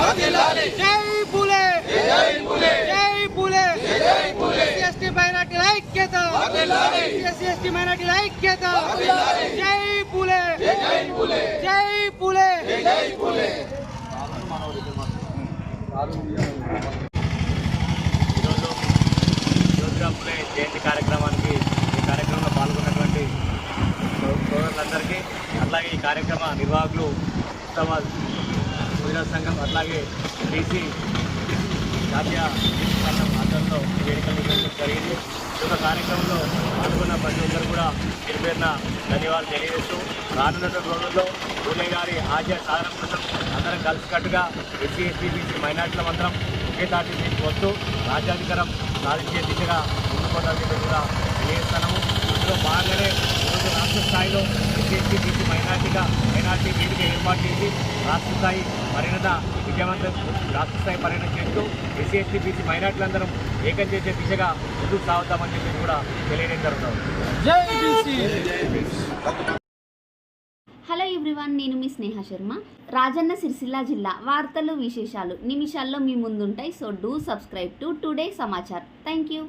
జై పూలే జై పూలే ఎస్టీ మైనార్టీల ఐక్యత. ఎస్సీ ఎస్టీ మైనార్టీల ఐక్యత. జై పూలే జై పూలే ఈరోజు జ్యోతిరావు పులే జయంతి కార్యక్రమానికి ఈ కార్యక్రమంలో పాల్గొన్నటువంటి సోదరులందరికీ అట్లాగే ఈ కార్యక్రమ నిర్వాహకులు ఉత్తమ మహిళా సంఘం అట్లాగే బీసీ జాతీయ బీసీ సంఘం ఆధ్వర్యంలో వేడుకలు నిర్వహించడం జరిగింది. ఈ యొక్క కార్యక్రమంలో పాల్గొన్న ప్రతి ఒక్కరు కూడా పేరు పేరున ధన్యవాదాలు తెలియజేస్తూ రానున్న రోజుల్లో పూలే గారి ఆశయ సాధన కోసం అందరం కలిసికట్టుగా ఎస్సీ ఎస్టీ బీసీ మైనార్టీల మంత్రం ఒకే తాటి మీకు వస్తూ రాజ్యాధికారం సాధించే దిశగా ముందుకోవడానికి కూడా తెలియజేస్తున్నాము. ఇందులో బాగానే రాష్ట్ర స్థాయిలో ఎస్సీ బీసీ మైనార్టీగా మైనార్టీ వేదిక ఏర్పాటు చేసి రాష్ట్ర స్థాయి పరిణత విజయవంతం రాష్ట్ర స్థాయి పరిణత చేస్తూ ఎస్సీ ఎస్టీ బీసీ మైనార్టీలందరం ఏకం చేసే దిశగా ముందుకు సాగుతామని చెప్పి కూడా తెలియడం జరుగుతుంది. హలో ఎవ్రీవన్ నేను మీ స్నేహ శర్మ. రాజన్న సిరిసిల్ల జిల్లా వార్తలు విశేషాలు నిమిషాల్లో మీ ముందుంటాయి. So do subscribe to today Samachar. Thank you.